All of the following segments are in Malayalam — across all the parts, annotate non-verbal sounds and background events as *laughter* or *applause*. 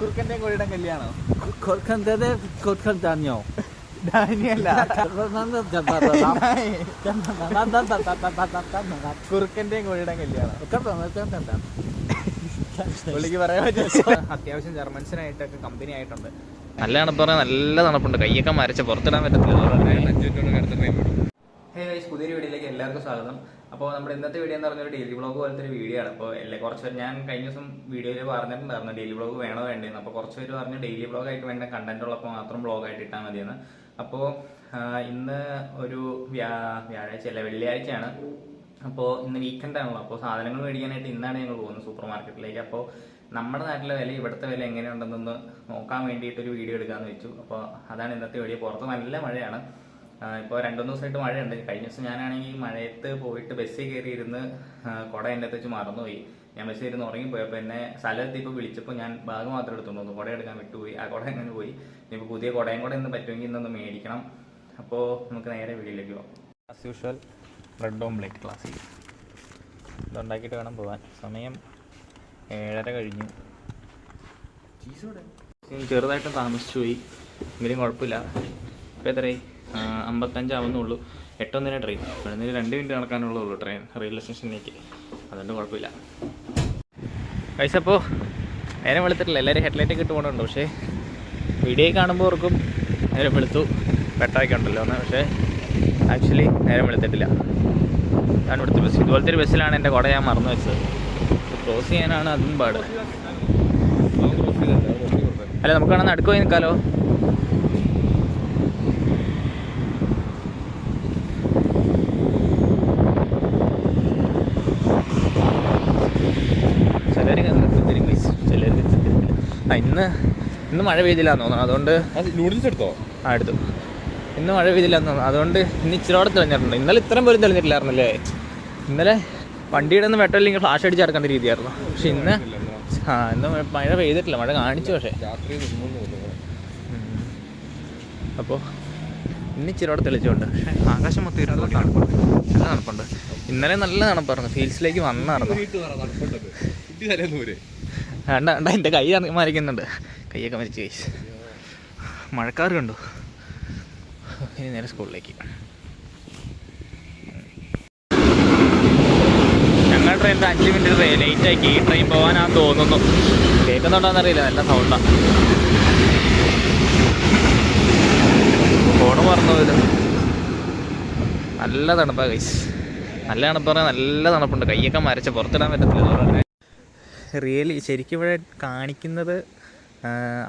കുറുക്കന്റെയും കോഴിയുടെ കല്യാണോ. കൊടുക്കണ്ടത് കൊടുക്കണ്ടോ ഡാനിയല്ല. കുറുക്കന്റെയും കോഴിയുടെ കല്യാണം. പുള്ളിക്ക് പറയാൻ പറ്റും അത്യാവശ്യം ജർമ്മൻസിനായിട്ടൊക്കെ കമ്പനി ആയിട്ടുണ്ട്. നല്ല തണുപ്പ് നല്ല തണുപ്പുണ്ട്. കൈയൊക്കെ മരച്ച പുറത്തിടാൻ പറ്റത്തില്ല പുതിയൊരു വീഡിയോയിലേക്ക് എല്ലാവർക്കും സ്വാഗതം. അപ്പോൾ നമ്മുടെ ഇന്നത്തെ വീഡിയോ എന്ന് പറഞ്ഞൊരു ഡെയിലി ബ്ലോഗ് പോലത്തെ ഒരു വീഡിയോ ആണ്. അപ്പോൾ എല്ലാ കുറച്ച് ഞാൻ കഴിഞ്ഞ ദിവസം വീഡിയോയിൽ പറഞ്ഞിട്ടുണ്ടായിരുന്നു ഡെയിലി ബ്ലോഗ് വേണോ വേണ്ടെന്ന്. അപ്പോൾ കുറച്ച് പേര് പറഞ്ഞു ഡെയിലി ബ്ലോഗ് ആയിട്ട് വേണ്ട കണ്ടന്റ് ഉള്ളപ്പോൾ മാത്രം ബ്ലോഗ് ആയിട്ട് ഇട്ടാൽ മതിയെന്ന്. അപ്പോൾ ഇന്ന് ഒരു വ്യാ വ്യാഴാഴ്ച അല്ല വെള്ളിയാഴ്ചയാണ്. അപ്പോൾ ഇന്ന് വീക്കെൻഡ് ആണല്ലോ. അപ്പോൾ സാധനങ്ങൾ മേടിക്കാനായിട്ട് ഇന്നാണ് ഞങ്ങൾ പോകുന്നത് സൂപ്പർ മാർക്കറ്റിലേക്ക് അപ്പോൾ നമ്മുടെ നാട്ടിലെ വില ഇവിടുത്തെ വില എങ്ങനെയുണ്ടെന്നൊന്ന് നോക്കാൻ വേണ്ടിയിട്ടൊരു വീഡിയോ എടുക്കാമെന്ന് വെച്ചു. അപ്പോൾ അതാണ് ഇന്നത്തെ വീഡിയോ പുറത്ത് നല്ല മഴയാണ്. ഇപ്പോൾ രണ്ടുമൂന്ന് ദിവസമായിട്ട് മഴയുണ്ട്. കഴിഞ്ഞ ദിവസം ഞാനാണെങ്കിൽ മഴയത്ത് പോയിട്ട് ബസ്സിൽ കയറി ഇരുന്ന് ആ, കുട എന്റെ അടുത്ത് വെച്ച് മറന്നുപോയി. ഞാൻ ബസ്സിൽ ഇരുന്ന് ഉറങ്ങിപ്പോയി അപ്പോൾ എന്നെ സ്ഥലം എത്തിയപ്പോൾ വിളിച്ചപ്പോൾ ഞാൻ ഭാഗം മാത്രം എടുത്തുകൊണ്ട് വന്നു. കുട എടുക്കാൻ വിട്ടുപോയി. ആ കുട എങ്ങനെ പോയി. ഇനിയിപ്പോൾ പുതിയ കുടയും കൂടെ ഇന്ന് പറ്റുമെങ്കിൽ ഇന്നൊന്ന് മേടിക്കണം. അപ്പോൾ നമുക്ക് നേരെ വീട്ടിലേക്ക് പോകാം ആസ് യൂഷ്വൽ ബ്രെഡ് ഓംപ്ലേറ്റ് ക്ലാസ്സിൽ ഇതുണ്ടാക്കിയിട്ട് വേണം പോകാൻ സമയം ഏഴര കഴിഞ്ഞു. ചെറുതായിട്ട് താമസിച്ചു പോയി എങ്കിലും കുഴപ്പമില്ല. ഇപ്പോൾ എത്രയായി? അമ്പത്തഞ്ചാവുന്നുള്ളൂ. എട്ടൊന്നിനെ ട്രെയിൻ ഇവിടുന്ന് രണ്ട് മിനിറ്റ് നടക്കാനുള്ളൂ ട്രെയിൻ റെയിൽവേ സ്റ്റേഷനിലേക്ക് അതുകൊണ്ട് കുഴപ്പമില്ല. അപ്പോൾ നേരം വെളുത്തിട്ടില്ല. എല്ലാവരും ഹെഡ്ലൈറ്റ് ഒക്കെ ഇട്ട് പോകുന്നുണ്ട് പക്ഷേ വീഡിയോ കാണുമ്പോൾ ഓർക്കും നേരെ വെളുത്തു. വെട്ടമൊക്കെ ഉണ്ടല്ലോ എന്ന്. പക്ഷേ ആക്ച്വലി നേരം വെളുത്തിട്ടില്ല. ഞാൻ ഇവിടുത്തെ ബസ് ഇതുപോലത്തെ ഒരു ബസ്സിലാണ് എന്റെ കുട ഞാൻ മറന്നു വെച്ചത്. ക്രോസ് ചെയ്യാനാണ് അതും പാട്. അല്ല നമുക്ക് അടുക്കുപോയി നടുക്ക് പോയി നിൽക്കാലോ ചിലർ തിരും ചിലർ ആ ഇന്ന് ഇന്ന് മഴ പെയ്തില്ല എന്ന് തോന്നുന്നു. അതുകൊണ്ട് നൂഡിൽസ് എടുത്തോ? ആ എടുത്തു. ഇന്ന് മഴ പെയ്തില്ല എന്ന് തോന്നുന്നു. അതുകൊണ്ട് ഇന്ന് ഇച്ചിരോടെ തെളിഞ്ഞിട്ടുണ്ട്. ഇന്നലെ ഇത്രയും പോലും തെളിഞ്ഞിട്ടില്ലായിരുന്നല്ലേ? ഇന്നലെ വണ്ടിയുടെ ഒന്നും വെട്ടമില്ലെങ്കിൽ ഫ്ലാഷ് അടിച്ച് ഇറക്കേണ്ട രീതിയായിരുന്നു. പക്ഷെ ഇന്ന് ആ ഇന്ന് മഴ പെയ്തിട്ടില്ല. മഴ കാണിച്ചു പക്ഷേ. അപ്പോൾ ഇന്ന് ഇച്ചിരോടെ തെളിച്ചുകൊണ്ട് പക്ഷേ ആകാശം മൊത്തം ഇരുന്ന് തണുപ്പുണ്ട്. നല്ല തണുപ്പുണ്ട്. ഇന്നലെ നല്ല തണുപ്പായിരുന്നു. ഫീൽസിലേക്ക് വന്നായിരുന്നു. വേണ്ട വേണ്ട. എന്റെ കൈ മരിക്കുന്നുണ്ട്. കൈയൊക്കെ മരിച്ചു കൈസ് മഴക്കാറ് ഇനി നേരെ സ്കൂളിലേക്ക്. ഞങ്ങൾ ട്രെയിൻ അഞ്ച് മിനിറ്റ് ലേറ്റ് ഈ ട്രെയിൻ പോകാനാന്ന് തോന്നുന്നു. കേൾക്കുന്നുണ്ടോന്ന് അറിയില്ല. നല്ല സൗണ്ടാ ഫോണ് പറഞ്ഞു പോയത് നല്ല തണുപ്പാണ് കൈസ് നല്ല തണുപ്പ് പറഞ്ഞാൽ നല്ല തണുപ്പുണ്ട്. കൈയൊക്കെ മരച്ച പുറത്തിടാൻ പറ്റത്തില്ല. റിയലി ശരിക്കും ഇവിടെ കാണിക്കുന്നത്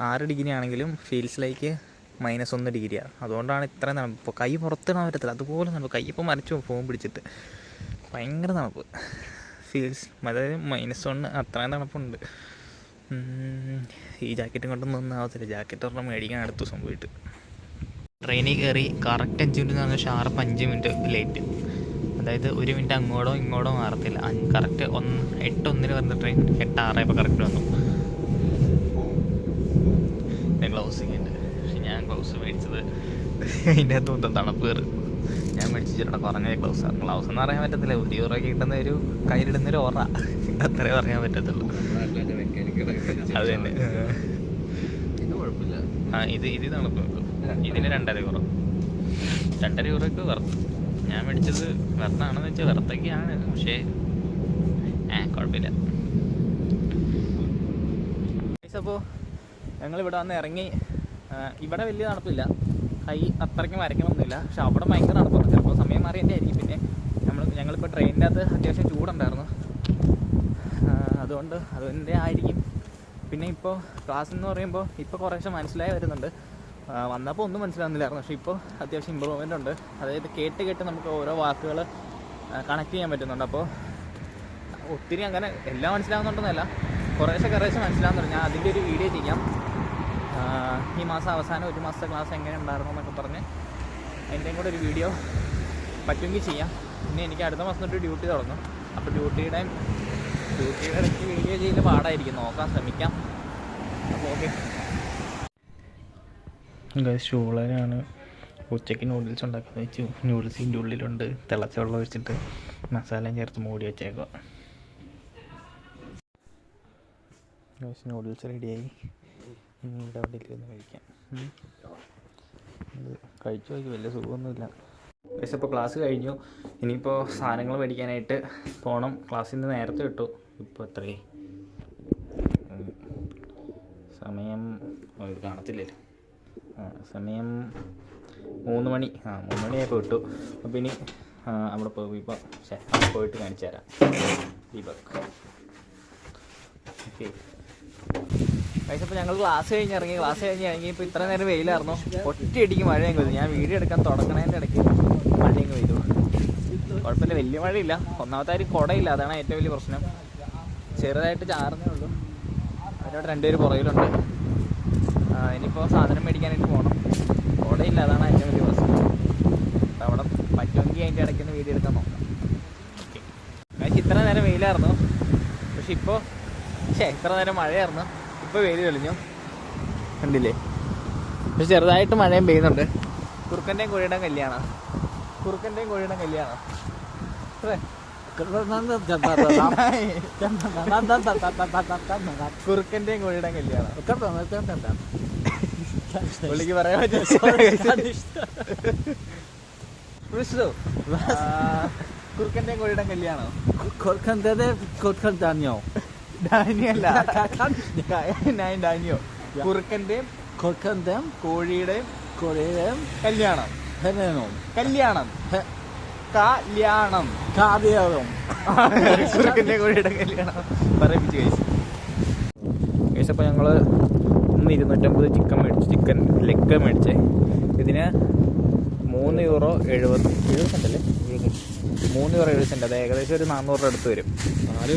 ആറ് ഡിഗ്രി ആണെങ്കിലും ഫീൽസിലേക്ക് മൈനസ് ഒന്ന് ഡിഗ്രിയാണ് അതുകൊണ്ടാണ് ഇത്ര തണുപ്പ്. ഇപ്പോൾ കൈ പുറത്തിടാൻ പറ്റത്തില്ല. അതുപോലെ തണുപ്പ്. കൈ ഇപ്പോൾ മരച്ചു ഫോൺ പിടിച്ചിട്ട്. ഭയങ്കര തണുപ്പ്. ഫീൽസ് അതായത് മൈനസ് ഒന്ന് അത്രയും തണുപ്പുണ്ട്. ഈ ജാക്കറ്റും കൊണ്ടൊന്നും ഒന്നും ആവത്തില്ല ജാക്കറ്റ് ഒരെണ്ണം മേടിക്കാൻ അടുത്ത ദിവസം പോയിട്ട് ട്രെയിനിൽ കയറി കറക്റ്റ് അഞ്ച് മിനിറ്റ് ഷാർപ്പ് അഞ്ച് മിനിറ്റ് ലേറ്റ് അതായത് ഒരു മിനിറ്റ് അങ്ങോട്ടോ ഇങ്ങോട്ടോ മാറത്തില്ല. കറക്റ്റ് ഒന്ന് എട്ട് ഒന്നിന് വന്ന ട്രെയിൻ എട്ട് ആറായപ്പോൾ കറക്റ്റ് വന്നു. ഞാൻ ഒക്കെ ഉണ്ട് പക്ഷെ ഞാൻ ഗ്ലൗസ് മേടിച്ചത് അതിന്റെ അകത്ത് മൊത്തം തണുപ്പ് കയറി. ഞാൻ മേടിച്ചിട്ട് കുറഞ്ഞ ഗ്ലൗസാണ് ഗ്ലൗസ് എന്ന് പറയാൻ പറ്റത്തില്ല. ഒരു യൂറോയ്ക്ക് കിട്ടുന്ന ഒരു കയ്യിലിടുന്ന ഒരു ഓറ. അത്രേ പറയാൻ പറ്റത്തുള്ളൂ. അത് തന്നെ. ആ ഇത് ഇത് തണുപ്പ്. ഇതിന് രണ്ടര യൂറോ രണ്ടര യൂറോക്ക് വെറുത്ത് ഞാൻ മേടിച്ചത് വെറുതാണെന്ന് വെച്ചാൽ വെറുതൊക്കെയാണ് പക്ഷേ ഏ കുഴപ്പമില്ല. അപ്പോൾ ഞങ്ങൾ ഇവിടെ വന്ന് ഇറങ്ങി ഇവിടെ വലിയ നടപ്പില്ല കൈ അത്രയ്ക്ക് വരയ്ക്കണമെന്നില്ല. പക്ഷെ അവിടെ ഭയങ്കര നടപ്പുണ്ട് ചിലപ്പോൾ സമയം മാറിയതിന്റെ ആയിരിക്കും. പിന്നെ നമ്മൾ ഞങ്ങളിപ്പോൾ ട്രെയിനിന്റെ അകത്ത് അത്യാവശ്യം ചൂടുണ്ടായിരുന്നു. അതുകൊണ്ട് അതിന്റെ ആയിരിക്കും. പിന്നെ ഇപ്പോൾ ക്ലാസ് എന്ന് പറയുമ്പോൾ ഇപ്പോൾ കുറേശ്ശെ മനസ്സിലായി വരുന്നുണ്ട്. വന്നപ്പോൾ ഒന്നും മനസ്സിലാകുന്നില്ലായിരുന്നു പക്ഷേ ഇപ്പോൾ അത്യാവശ്യം ഇമ്പ്രൂവ്മെന്റ് ഉണ്ട്. അതായത് കേട്ട് കേട്ട് നമുക്ക് ഓരോ വാക്കുകൾ കണക്ട് ചെയ്യാൻ പറ്റുന്നുണ്ട്. അപ്പോൾ ഒത്തിരി അങ്ങനെ എല്ലാം മനസ്സിലാവുന്നുണ്ടെന്നല്ല. കുറേശ്ശെ കുറേശ്ശെ മനസ്സിലാവുന്നുണ്ട്. ഞാൻ അതിന്റെ ഒരു വീഡിയോ ചെയ്യാം ഈ മാസം അവസാനം ഒരു മാസത്തെ ക്ലാസ് എങ്ങനെ ഉണ്ടായിരുന്നു എന്നൊക്കെ പറഞ്ഞ് എന്റെയും കൂടെ ഒരു വീഡിയോ പറ്റുമെങ്കിൽ ചെയ്യാം. പിന്നെ എനിക്ക് അടുത്ത മാസം തൊട്ട് ഡ്യൂട്ടി തുടങ്ങും. അപ്പോൾ ഡ്യൂട്ടിയുടെ ഡ്യൂട്ടിയുടെ ഇടയ്ക്ക് വീഡിയോ ചെയ്യുന്ന പാടായിരിക്കും. നോക്കാൻ ശ്രമിക്കാം. അപ്പോൾ ഓക്കെ ഷൂളനാണ് ഉച്ചയ്ക്ക് നൂഡിൽസ് ഉണ്ടാക്കുന്നത് വെച്ചു. നൂഡിൽസ് ഇതിന്റെ ഉള്ളിലുണ്ട്. തിളച്ച വെള്ളം ഒഴിച്ചിട്ട് മസാലയും ചേർത്ത് മൂടി വെച്ചേക്കുക ഗൈസ് നൂഡിൽസ് റെഡിയായി ഇനി ഇവിടെ അവിടെ ഇരുന്ന് കഴിക്കാം. ഇത് കഴിച്ചു നോക്കി വലിയ സുഖമൊന്നുമില്ല. ഗൈസ് ഇപ്പോൾ ക്ലാസ് കഴിഞ്ഞു. ഇനിയിപ്പോൾ സാധനങ്ങൾ മേടിക്കാനായിട്ട് പോകണം ക്ലാസ്സിൽ നിന്ന് നേരത്തെ കിട്ടു ഇപ്പോൾ എത്രയായി? ഉം. സമയം കാണത്തില്ലല്ലോ. സമയം മൂന്ന് മണി. ആ മൂന്ന് മണിയായപ്പോൾ വിട്ടു. അപ്പോൾ ഇനി അവിടെ പോയി ഇപ്പോൾ പോയിട്ട് കാണിച്ചു തരാം. ദീപക് ഓക്കെ. ഞങ്ങൾ ക്ലാസ് കഴിഞ്ഞ് ഇറങ്ങി. ക്ലാസ് കഴിഞ്ഞ് ഇറങ്ങി ഇപ്പോൾ ഇത്ര നേരം വെയിലായിരുന്നു. ഒറ്റയടിക്ക് മഴയും പെയ്തു. ഞാൻ വീഡിയോ എടുക്കാൻ തുടങ്ങണതിന്റെ ഇടയ്ക്ക് മഴയും പെയ്തു. കുഴപ്പമില്ല. വലിയ മഴയില്ല. ഒന്നാമത്തെ കാര്യം കുടയില്ല. അതാണ് ഏറ്റവും വലിയ പ്രശ്നം. ചെറുതായിട്ട് ചാർന്നേ ഉള്ളൂ. അതിനോട് രണ്ടുപേര് പുറകിലുണ്ട്. ഇനിയിപ്പോൾ സാധനം മേടിക്കാനായിട്ട് പോകണം അവിടെ ഇല്ല അതാണ് അതിന്റെ വലിയ പ്രശ്നം. അപ്പോൾ അവിടെ പറ്റുമെങ്കിൽ അതിന്റെ ഇടയ്ക്ക് നിന്ന് വീഡിയോ എടുക്കാൻ നോക്കാം. പക്ഷേ ഇത്ര നേരം വെയിലായിരുന്നു. പക്ഷെ ഇപ്പോൾ പക്ഷേ ഇത്ര നേരം മഴയായിരുന്നു. ഇപ്പോൾ വെയിൽ തെളിഞ്ഞു. കണ്ടില്ലേ? പക്ഷെ ചെറുതായിട്ട് മഴയും പെയ്യുന്നുണ്ട്. കുറുക്കന്റെയും കോഴിയുടെ കല്യാണം. കുറുക്കന്റെയും കോഴിയുടെ കല്യാണം. അല്ലേ? കുറുക്കന്റെയും കോഴിയുടെ കല്യാണം. പുള്ളിക്ക് പറയാൻ പറ്റുമോ *laughs* കുറുക്കന്റെയും കോഴിയുടെ കല്യാണോ? കുറുക്കന്റെ കുറുക്കൻ കൊടുക്കണ്ടാഞ്ഞോ *laughs* ഡാനിയല്ല. ഞാൻ ഡാനിയോ. കുറുക്കന്റെയും കൊടുക്കണ്ടം കോഴിയുടെയും കോഴിയുടെയും കല്യാണം. ഹെനനും കല്യാണം. കല്യാണം. കാതിയാകും *laughs* കുറുക്കന്റെ കോഴിയുടെ കല്യാണം. പറയിപ്പിച്ച് കഴിച്ചു കഴിച്ചപ്പോൾ ഞങ്ങൾ ഒന്ന് ഇരുന്നൂറ്റമ്പത് ചിക്കൻ മേടിച്ചു ചിക്കൻ ലെഗ് മേടിച്ചേ. ഇതിന് മൂന്ന് യൂറോ എഴുപത് എഴുപത് സെന്റല്ലേ മൂന്ന് യൂറോ എഴുപത് സെന്റ് അത് ഏകദേശം ഒരു നാനൂറ് രൂപ അടുത്ത് വരും. അത്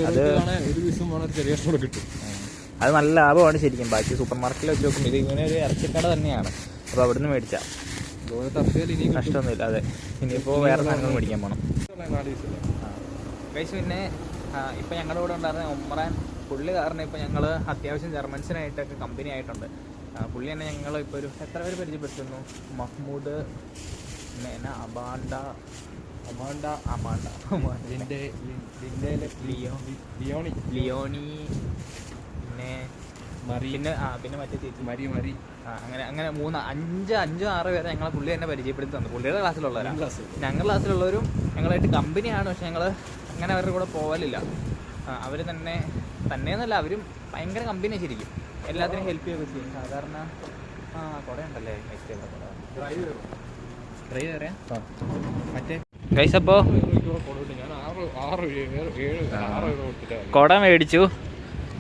അത് നല്ല ലാഭമാണ് ശരിക്കും. ബാക്കി സൂപ്പർ മാർക്കറ്റിൽ വെച്ച് നോക്കുമ്പോൾ ഇത് ഇങ്ങനെ ഒരു ഇറച്ചിക്കട തന്നെയാണ്. അപ്പോൾ അവിടെ നിന്ന് കിട്ടും. നഷ്ടമൊന്നുമില്ല. അതെ. ഇനിയിപ്പോൾ വേറെ സാധനങ്ങൾ മേടിക്കാൻ പോകണം ഗൈസ് പിന്നെ ഇപ്പം ഞങ്ങളുടെ കൂടെ ഉണ്ടായിരുന്ന ഒമ്രാൻ പുള്ളി കാരണം ഇപ്പോൾ ഞങ്ങൾ അത്യാവശ്യം ജർമ്മൻസിനായിട്ടൊക്കെ കമ്പനി ആയിട്ടുണ്ട്. പുള്ളി തന്നെ ഞങ്ങൾ ഇപ്പോൾ ഒരു എത്ര പേര് പരിചയപ്പെടുത്തുന്നു? Mahmoud Mena Abanda Abanda Abanda Leo Leonie. Leonie പിന്നെ പിന്നെ ആ പിന്നെ മറ്റേ ചേച്ചി. മരി മരി. ആ, അങ്ങനെ അങ്ങനെ മൂന്ന് അഞ്ച് അഞ്ചോ ആറ് പേരെ ഞങ്ങളെ പുള്ളി തന്നെ പരിചയപ്പെടുത്തി തന്നു. പുള്ളിയുടെ ക്ലാസ്സിലുള്ളവരാണ് ക്ലാസ് ഞങ്ങളുടെ ക്ലാസ്സിലുള്ളവരും ഞങ്ങളായിട്ട് കമ്പനിയാണ് പക്ഷെ ഞങ്ങൾ അങ്ങനെ അവരുടെ കൂടെ പോകലില്ല അവർ തന്നെ തന്നെയെന്നല്ല അവരും ഭയങ്കര കമ്പനി ശരിക്കും എല്ലാത്തിനും ഹെൽപ്പ് ചെയ്യുകയൊക്കെ ചെയ്യും. സാധാരണ ആ കുറെ ട്രൈ പറയാം മറ്റേ? ഗൈസ് അപ്പോൾ കുട മേടിച്ചു.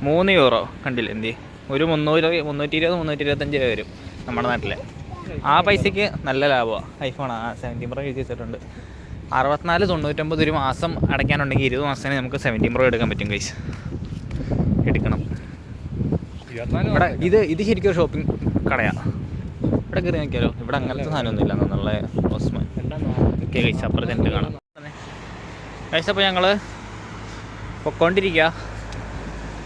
മൂന്ന് യൂറോ കണ്ടില്ലേ? എന്തി? ഒരു മുന്നൂറ് മുന്നൂറ്റി ഇരുപത് മുന്നൂറ്റി ഇരുപത്തഞ്ച് രൂപ വരും നമ്മുടെ നാട്ടിലെ. ആ പൈസയ്ക്ക് നല്ല ലാഭമാണ് ഐഫോണാണ് ആ സെവന്റീൻ പ്രോ എഴുതി വെച്ചിട്ടുണ്ട് അറുപത്തിനാല് തൊണ്ണൂറ്റൊമ്പത് ഒരു മാസം അടയ്ക്കാനുണ്ടെങ്കിൽ ഇരുപത് മാസത്തിന് നമുക്ക് സെവന്റീൻ പ്രോ എടുക്കാൻ പറ്റും കൈസ് ഇവിടെ ഇത് ഇത് ശരിക്കും ഒരു ഷോപ്പിംഗ് കടയാ. ഇവിടെ കയറി നോക്കിയാലോ? ഇവിടെ അങ്ങനത്തെ സാധനമൊന്നും ഇല്ല എന്നുള്ള ഓസ്മാൻ ഓക്കെ കഴിച്ച് അപ്പുറത്തെ കാണാം. കഴിച്ച അപ്പോൾ ഞങ്ങൾ പൊക്കോണ്ടിരിക്കുക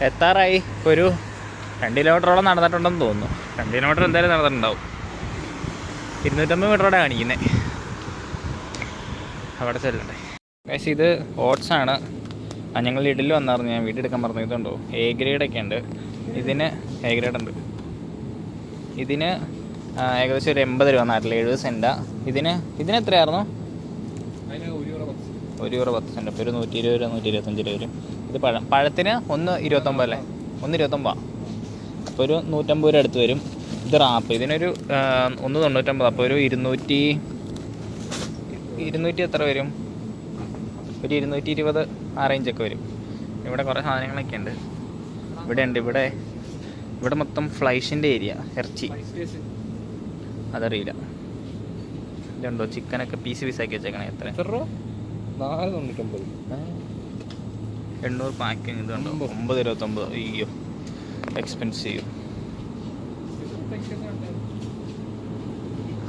എത്താറായി. ഒരു രണ്ട് കിലോമീറ്ററോളം നടന്നിട്ടുണ്ടെന്ന് തോന്നുന്നു. രണ്ട് കിലോമീറ്റർ എന്തായാലും നടന്നിട്ടുണ്ടാവും. ഇരുന്നൂറ്റമ്പത് മീറ്ററോടെ കാണിക്കുന്നത് അവിടെ ചെല്ലണ്ടേ പക്ഷേ ഇത് ഓട്സാണ് ആ ഞങ്ങൾ ഇഡലി വന്നായിരുന്നു. ഞാൻ വീട്ടിൽ എടുക്കാൻ പറഞ്ഞിട്ടുണ്ടോ? എ ഗ്രേഡൊക്കെ ഉണ്ട്. ഇതിന് എ ഗ്രേഡ് ഉണ്ട് ഇതിന് ഏകദേശം ഒരു എൺപത് രൂപ നാട്ടിൽ എഴുപത് സെന്റാ ഇതിന് ഇതിന് എത്രയായിരുന്നു? ഒരു രൂപ പത്ത് സെന്റ് അപ്പോൾ ഒരു നൂറ്റി ഇരുപത് രൂപ നൂറ്റി ഇരുപത്തഞ്ച് രൂപ വരും. ഇത് പഴം പഴത്തിന് ഒന്ന് ഇരുപത്തൊമ്പത് അല്ലേ? ഒന്ന് ഇരുപത്തൊമ്പതാണ് അപ്പോൾ ഒരു നൂറ്റമ്പത് രൂപ അടുത്ത് വരും. ഇത് റാപ്പ് ഇതിനൊരു ഒന്ന് തൊണ്ണൂറ്റമ്പത്. അപ്പോൾ ഒരു ഇരുന്നൂറ്റി ഇരുന്നൂറ്റി എത്ര വരും? ഒരു ഇരുന്നൂറ്റി ഇരുപത് ആ റേഞ്ചൊക്കെ വരും. ഇവിടെ കുറേ സാധനങ്ങളൊക്കെ ഉണ്ട്. ഇവിടെ ഉണ്ട് ഇവിടെ ഇവിടെ മൊത്തം ഫ്ലൈഷിന്റെ ഏരിയ ഇറച്ചി. അതറിയില്ല. ഇതുണ്ടോ? ചിക്കനൊക്കെ പീസ് പീസാക്കി വെച്ചേക്കണേ എത്ര എണ്ണൂറ് പാക്കിങ് ഇതുണ്ടോ? ഒമ്പത് ഇരുപത്തൊമ്പത്. അയ്യോ എക്സ്പെൻസീവ്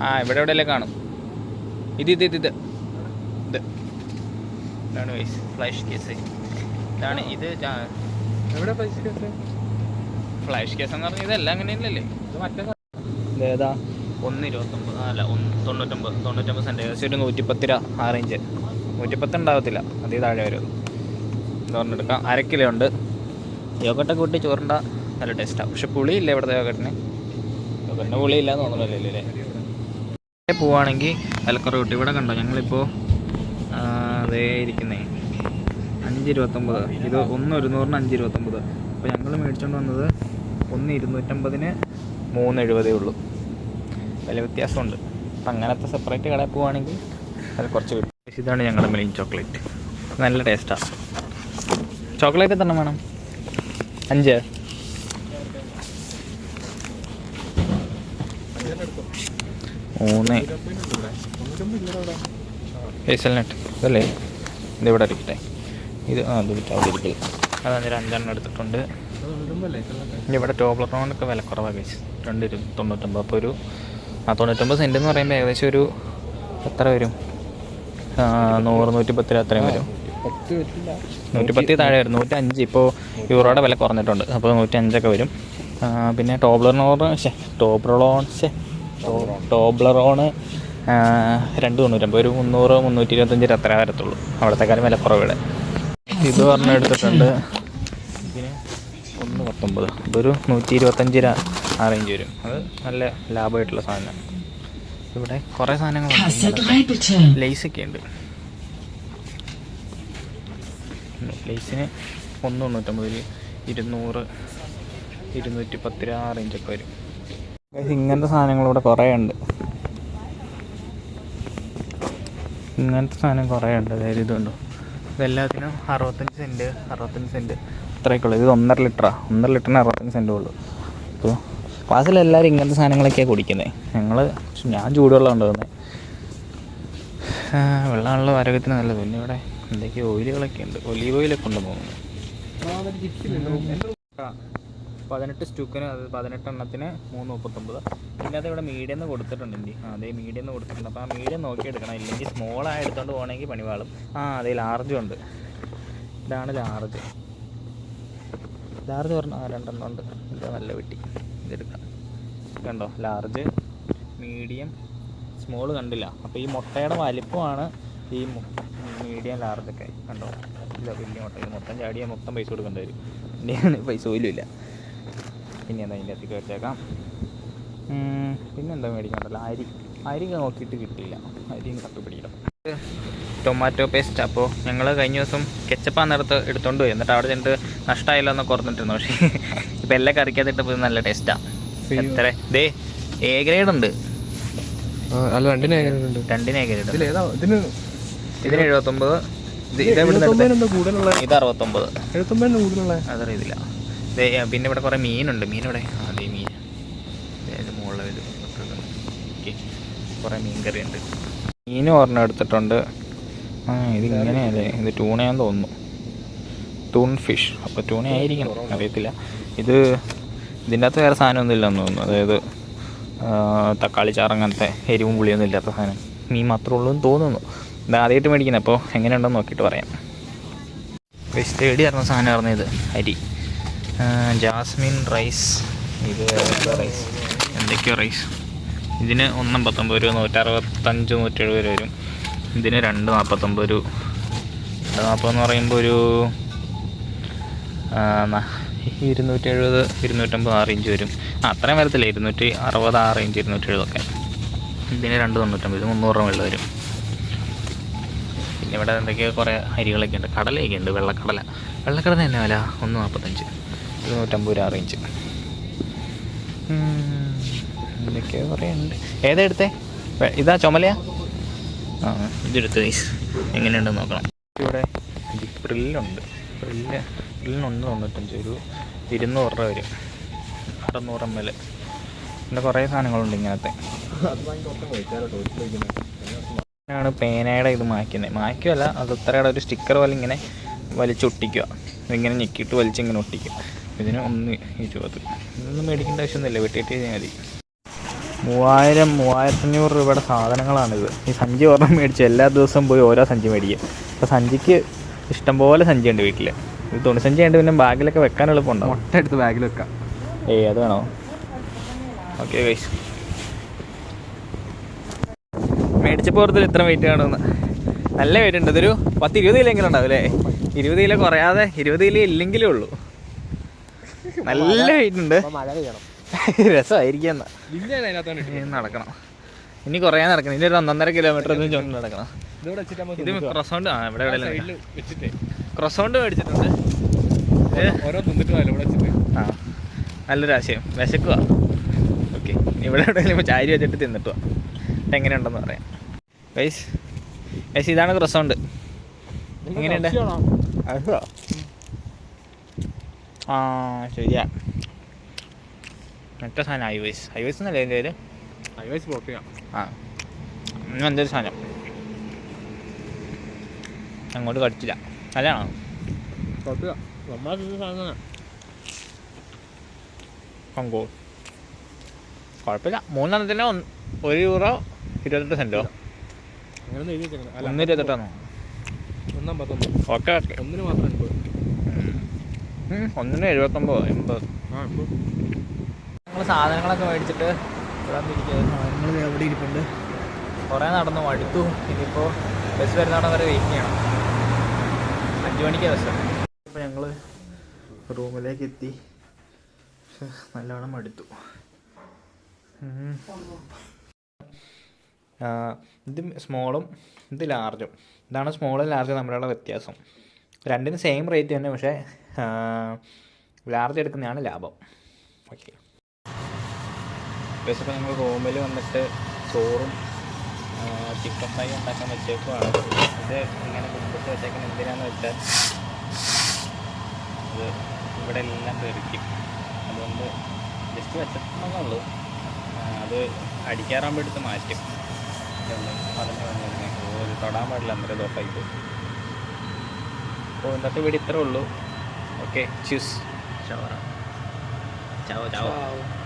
ആ ഇവിടെ എവിടെയല്ലേ കാണും. ഇത് ഇത് ഇത് ഇത്. ഇത്. ഇതാണ് വൈസ് ഫ്ലാഷ് കേസ് ഇതാണ് ഇത് എവിടെ ഫ്ലാഷ് കേസ് എന്ന് പറഞ്ഞാൽ ഇതെല്ലാം അങ്ങനെയല്ലേ ഏതാ? ഒന്ന് ഇരുപത്തൊമ്പത് അല്ല ഒന്ന് തൊണ്ണൂറ്റൊമ്പത് തൊണ്ണൂറ്റൊമ്പത് സെന്റ് ഏകദേശം ഒരു നൂറ്റിപ്പത്ത് രൂപ ആ റേഞ്ച് നൂറ്റിപ്പത്ത് ഉണ്ടാകത്തില്ല അതേ താഴെ വരും. എടുക്കാം അര കിലോ ഉണ്ട്. യോഗട്ടൊക്കെ കൂട്ടി ചോറിന്റെ നല്ല ടേസ്റ്റാണ് പക്ഷെ പുളിയില്ല ഇവിടുത്തെ യോഗട്ടിന്? പിന്നെ പുളിയില്ലാന്ന് തോന്നുന്നില്ലല്ലോ അല്ലേ പോവാണെങ്കിൽ വിലക്കുറവ് കിട്ടും. ഇവിടെ കണ്ടോ? ഞങ്ങളിപ്പോൾ അതേ ഇരിക്കുന്നേ. അഞ്ച് ഇരുപത്തൊമ്പത് ഇത് ഒന്ന് ഒരുന്നൂറിന് അഞ്ച് ഇരുപത്തൊമ്പത് അപ്പോൾ ഞങ്ങൾ മേടിച്ചുകൊണ്ട് വന്നത് ഒന്ന് ഇരുന്നൂറ്റമ്പതിന് മൂന്ന് എഴുപതേ ഉള്ളൂ. വില വ്യത്യാസമുണ്ട്. അപ്പം അങ്ങനത്തെ സെപ്പറേറ്റ് കടയിൽ പോവുകയാണെങ്കിൽ അത് കുറച്ച് കിട്ടും. ഇതാണ് ഞങ്ങളുടെ മെയിൻ ചോക്ലേറ്റ് നല്ല ടേസ്റ്റാണ് ചോക്ലേറ്റ് എത്ര എണ്ണം വേണം? അഞ്ച്. മൂന്ന്. ഹേസൽനട്ട് ഇതല്ലേ? ഇതിവിടെ ഇരിക്കട്ടെ. ഇത് ആ ഇത് അതാണ് അഞ്ചെണ്ണം എടുത്തിട്ടുണ്ട്. ഇനി ഇവിടെ ടോബ്ലറോണൊക്കെ വില കുറവാണ് കഴിച്ച് രണ്ട് ഇരു തൊണ്ണൂറ്റൊമ്പത്. അപ്പോൾ ഒരു ആ തൊണ്ണൂറ്റൊമ്പത് സെന്റ് എന്ന് പറയുമ്പോൾ ഏകദേശം ഒരു എത്ര വരും? നൂറ് നൂറ്റിപ്പത്ത് രൂപ അത്രയും വരും. നൂറ്റിപ്പത്തി താഴെ വരും. നൂറ്റി അഞ്ച് ഇപ്പോൾ യൂറോയുടെ വില കുറഞ്ഞിട്ടുണ്ട്. അപ്പോൾ നൂറ്റി അഞ്ചൊക്കെ വരും പിന്നെ ടോബ്ലറോൺ ശേ ടോബ്ലറോൺ ശേ ടോബ്ലറോണ് രണ്ട് തൊണ്ണൂറ്റമ്പത്. ഒരു മുന്നൂറ് മുന്നൂറ്റി ഇരുപത്തഞ്ച് രൂപ അത്ര വരത്തുള്ളൂ. അവിടുത്തെ കാര്യം വില കുറവിടെ ഇത് പറഞ്ഞ എടുത്തിട്ടുണ്ട്. ഇതിന് ഒന്ന് പത്തൊമ്പത്. ഇതൊരു നൂറ്റി ഇരുപത്തഞ്ച് രൂപ ആ റേഞ്ച് വരും. അത് നല്ല ലാഭമായിട്ടുള്ള സാധനമാണ് ഇവിടെ കുറേ സാധനങ്ങളുണ്ട്. ലേസൊക്കെ ഉണ്ട്. ലേസിന് ഒന്ന് തൊണ്ണൂറ്റമ്പത് ഇരുന്നൂറ് ഇരുന്നൂറ്റി പത്ത് രൂപ ആ റേഞ്ചൊക്കെ വരും ഇങ്ങനത്തെ സാധനങ്ങൾ ഇവിടെ കുറേ ഉണ്ട്. ഇങ്ങനത്തെ സാധനം കുറേ ഉണ്ട്. അതായത് ഇതുണ്ടോ? ഇതെല്ലാത്തിനും അറുപത്തഞ്ച് സെന്റ് അറുപത്തഞ്ച് സെന്റ്. അത്രയൊക്കെ ഉള്ളൂ ഇത് ഒന്നര ലിറ്ററാണ് ഒന്നര ലിറ്ററിന് അറുപത്തഞ്ച് സെന്റേ ഉള്ളൂ. അപ്പോൾ ക്ലാസ്സിലെല്ലാവരും ഇങ്ങനത്തെ സാധനങ്ങളൊക്കെയാണ് കുടിക്കുന്നത് ഞങ്ങൾ ഞാൻ ചൂടുവെള്ളം കൊണ്ടുവന്നത് വെള്ളമുള്ള ആരോഗ്യത്തിന് നല്ലത്. പിന്നെ ഇവിടെ എന്തൊക്കെയോ ഓയിലുകളൊക്കെ ഉണ്ട് ഒലീവ് ഓയിലൊക്കെ ഉണ്ടെന്ന് പോകുന്നു പതിനെട്ട് സ്റ്റുക്കിന് അത് പതിനെട്ട് എണ്ണത്തിന് മൂന്ന് മുപ്പത്തൊമ്പത്. അത് ഇവിടെ മീഡിയം എന്ന് കൊടുത്തിട്ടുണ്ട് എന്റെ ആ അതേ മീഡിയം എന്ന് കൊടുത്തിട്ടുണ്ട്. അപ്പോൾ ആ മീഡിയം നോക്കി എടുക്കണം ഇല്ലെങ്കിൽ സ്മോളായി എടുത്തുകൊണ്ട് പോകണമെങ്കിൽ പണിവാളും ആ അതേ ലാർജും ഉണ്ട്. ഇതാണ് ലാർജ് ലാർജ് പറഞ്ഞാൽ ആ രണ്ടെണ്ണം ഉണ്ട്. ഇത് നല്ല വെട്ടി ഇതെടുക്കാം കണ്ടോ? ലാർജ് മീഡിയം സ്മോൾ കണ്ടില്ല. അപ്പോൾ ഈ മുട്ടയുടെ വലിപ്പമാണ് ഈ മീഡിയം ലാർജൊക്കെ കണ്ടോ? ഇല്ല വലിയ മുട്ട. ഇത് മൊത്തം ചാടിയാൽ മൊത്തം പൈസ കൊടുക്കേണ്ടി വരും. എന്റെ പൈസ പോലും ഇല്ല. പിന്നെ എന്താ അതിന്റെ അകത്തേക്ക് വെച്ചേക്കാം. പിന്നെന്താ മേടിക്കണ്ടല്ലോ അരി. അരി നോക്കിയിട്ട് കിട്ടിയില്ല. അരിയും കട്ടുപിടിക്കണം ടൊമാറ്റോ പേസ്റ്റ്. അപ്പോൾ ഞങ്ങൾ കഴിഞ്ഞ ദിവസം കെച്ചപ്പാന്ന് എടുത്ത് എടുത്തോണ്ട് പോയി. എന്നിട്ട് അവിടെ ചെന്നിട്ട് നഷ്ടമായല്ലോ എന്നൊക്കെ ഓർന്നിട്ടിരുന്നു പക്ഷേ ഇപ്പം എല്ലാം കറിക്കകത്തിട്ടപ്പോൾ നല്ല ടേസ്റ്റാണ് എത്ര? ദേ എ ഗ്രേഡ് ഉണ്ട്. അല്ല രണ്ടിനെ എ ഗ്രേഡ് ഇതിന് ഇതിന് എഴുപത്തൊമ്പത്. ഇത് അറുപത്തൊമ്പത്. അതറിയത്തില്ല. പിന്നെ ഇവിടെ കുറേ മീനുണ്ട്. മീൻ ഇവിടെ അതേ മീൻ. മുകളിൽ ഓക്കെ കുറേ മീൻ കറി ഉണ്ട് മീൻ ഒരെണ്ണം എടുത്തിട്ടുണ്ട്. ആ ഇത് ഇങ്ങനെയല്ലേ ഇത് ടൂണയാന്ന് തോന്നുന്നു. Tune fish. അപ്പോൾ ടൂണ അറിയത്തില്ല. ഇത് ഇതിന്റെ അകത്ത് വേറെ സാധനമൊന്നും ഇല്ലെന്ന് തോന്നുന്നു. അതായത് തക്കാളി ചാറ് അങ്ങനത്തെ എരിവും പുളിയൊന്നും ഇല്ലാത്ത സാധനം. മീൻ മാത്രമേ ഉള്ളൂ എന്ന് തോന്നുന്നു. ഇത് ആദ്യമായിട്ട് മേടിക്കുന്നത്. അപ്പോൾ എങ്ങനെയുണ്ടെന്ന് നോക്കിയിട്ട് പറയാം. വെജിറ്റേഡി പറഞ്ഞ സാധനം ഇത്. അരി. Jasmine rice. ഇത് റൈസ്. എന്തൊക്കെയോ റൈസ്. ഇതിന് ഒന്നും പത്തൊമ്പത് രൂപ നൂറ്ററുപത്തഞ്ച് നൂറ്റെഴുപത് രൂപ വരും. ഇതിന് രണ്ട് നാൽപ്പത്തൊമ്പത് രൂപ. രണ്ട് നാൽപ്പതെന്ന് പറയുമ്പോൾ ഒരു ഇരുന്നൂറ്റി എഴുപത് ഇരുന്നൂറ്റമ്പത് ആ റേഞ്ച് വരും. ആ അത്രയും വരത്തില്ല. ഇരുന്നൂറ്റി അറുപത് ആ റേഞ്ച് ഇരുന്നൂറ്റി എഴുപതൊക്കെ ഇതിന് രണ്ട് തൊണ്ണൂറ്റമ്പത് മുന്നൂറ് രൂപ വെള്ളം വരും. പിന്നെ ഇവിടെ എന്തൊക്കെയോ കുറേ അരികളൊക്കെ ഉണ്ട്. കടലയൊക്കെ ഉണ്ട്. വെള്ളക്കടല. വെള്ളക്കടല തന്നെ വില? ഒന്ന് നാൽപ്പത്തഞ്ച് നൂറ്റമ്പത് രൂപ റേഞ്ച് എന്തൊക്കെയോ കുറേ ഏതാ എടുത്തേ? ഇതാ ചുമലയാ? ആ ഇതെടുത്ത് എങ്ങനെയുണ്ടെന്ന് നോക്കണം. ഇവിടെ പ്രില്ലുണ്ട് പ്രില്ല് പ്രില്ലിന് ഒന്ന് തൊണ്ണൂറ്റഞ്ച് ഒരു ഇരുന്നൂറ് രൂപ വരും. അറുന്നൂറ് എം എൽ. പിന്നെ കുറേ സാധനങ്ങളുണ്ട് ഇങ്ങനത്തെ. ആണ് പേനയുടെ ഇത് മായ്ക്കുന്നത് മായ്ക്കുമല്ല അത് അത്രയുടെ ഒരു സ്റ്റിക്കർ പോലെ ഇങ്ങനെ വലിച്ചൊട്ടിക്കുക ഇങ്ങനെ ഞെക്കിയിട്ട് വലിച്ചിങ്ങനെ ഒട്ടിക്കുക. ഇതിന് ഒന്ന് ഇരുപത്. ഇതൊന്നും മേടിക്കേണ്ട ആവശ്യമൊന്നുമില്ല. വെട്ടിയിട്ട് കഴിഞ്ഞാൽ മതി. മൂവായിരം മൂവായിരത്തഞ്ഞൂറ് രൂപയുടെ സാധനങ്ങളാണിത്. ഈ സഞ്ചി ഒരെണ്ണം മേടിച്ചു എല്ലാ ദിവസവും പോയി ഓരോ സഞ്ചി മേടിക്കും. അപ്പോൾ സഞ്ചിക്ക് ഇഷ്ടംപോലെ സഞ്ചി ഉണ്ട് വീട്ടിൽ ഇത് തുണി സഞ്ചി ഉണ്ട് പിന്നെ ബാഗിലൊക്കെ വെക്കാൻ എളുപ്പമുണ്ടോ? മുട്ട എടുത്ത് ബാഗിൽ വെക്കാം. ഏയ് അത് വേണോ? ഓക്കെ ഗൈസ് മേടിച്ചപ്പോൾ ഓർത്തിൽ ഇത്ര വെയിറ്റ് കാണുമെന്ന് നല്ല വെയിറ്റ് ഉണ്ട്. ഇതൊരു പത്ത് ഇരുപത് കിലോ എങ്കിലും ഉണ്ടാവും അല്ലേ? ഇരുപത് കിലോ കുറയാതെ ഇരുപത് കിലോ ഇല്ലെങ്കിലേ ഉള്ളൂ. നല്ല വെയിറ്റ് ഉണ്ട് മഴ പെയ്യണം. *laughs* രസമായിരിക്കും നടക്കണം. ഇനി കുറേ നടക്കണം. ഇനി ഒരു ഒന്നൊന്നര കിലോമീറ്റർ ഒന്നും ചോദിച്ചു നടക്കണം. ഇത് ക്രോസൗണ്ട് ആ ഇവിടെ ഇവിടെ സൈഡിൽ വെച്ചിട്ടേ. ക്രോസൗണ്ട് മേടിച്ചിട്ടുണ്ട്. ആ. നല്ലൊരു ആശയം. വിശക്കുക ഓക്കെ. ഇവിടെ എവിടെയെങ്കിലും ചാരി വെച്ചിട്ട് തിന്നിട്ടു പോവാം എന്നിട്ട് എങ്ങനെയുണ്ടെന്ന് പറയാം. വൈസ് വൈസ് ഇതാണ് ക്രോസൗണ്ട് എങ്ങനെയുണ്ട്? അതെയോ? ആ ശരിയാ. മറ്റേ സാധനം ഹൈവേസ് ഹൈവേസ് എന്നല്ലേ എന്റെ പേര്? ഹൈവേസ് ബ്ലോക്ക് ചെയ്യാം. ആ. എന്തൊരു സാധനം? അങ്ങോട്ട് കടിച്ചില്ല നല്ലതാണോ? കുഴപ്പമില്ല. നമ്മളെ സാധനം പങ്കോ? കുഴപ്പമില്ല. മൂന്നെണ്ണത്തിന് ഒരു യൂറോ ഇരുപത്തെട്ട് സെന്റോ ഒന്ന് ഇരുപത്തെട്ടാണോ ഒന്നാം പത്തൊമ്പത് ഓക്കെ ഓക്കെ. ഒന്നിന് മാത്രം ഒന്നിന് എഴുപത്തൊമ്പത് എൺപത് ഞങ്ങൾ സാധനങ്ങളൊക്കെ മേടിച്ചിട്ട് സാധനങ്ങൾ എവിടെ ഇരിപ്പുണ്ട്. കുറേ നടന്നു മടുത്തു. ഇനിയിപ്പോൾ ബസ് വരുന്നവിടെ വരെ വെയിറ്റ് ചെയ്യണം. അഞ്ച് മണിക്കാ ബസ് അപ്പോൾ ഞങ്ങൾ റൂമിലേക്ക് എത്തി. നല്ലവണ്ണം മടുത്തു. ആ, ഇത് സ്മോളും ഇത് ലാർജും ഇതാണ് സ്മോളും ലാർജും തമ്മിലുള്ള വ്യത്യാസം. രണ്ടിനും സെയിം റേറ്റ് തന്നെ പക്ഷേ ലാർജ് എടുക്കുന്നതാണ് ലാഭം. ഓക്കെ ഇപ്പോൾ നമ്മൾ റൂമിൽ വന്നിട്ട് ചോറും ചിക്കൻ ഫ്രൈ ഉണ്ടാക്കാൻ വെച്ചേക്കുവാണ്. ഇത് ഇങ്ങനെ കുടുംബത്തിൽ വെച്ചേക്കാൻ എന്തിനാന്ന് വെച്ചാൽ ഇത് ഇവിടെ എല്ലാം തെറിക്കും അതുകൊണ്ട് ജസ്റ്റ് വെച്ചിട്ടുണ്ടെന്നുള്ളൂ. അത് അടിക്കാറാകുമ്പോൾ എടുത്ത് മാറ്റും. പറഞ്ഞു വന്നിരുന്നേ. തൊടാൻ പാടില്ല അന്നേരം ദോഷമായി പോകും അപ്പോൾ ഇന്നത്തെ വീട് ഇത്രേ ഉള്ളൂ. oke okay, cheers ciao. Ciao ciao, ciao.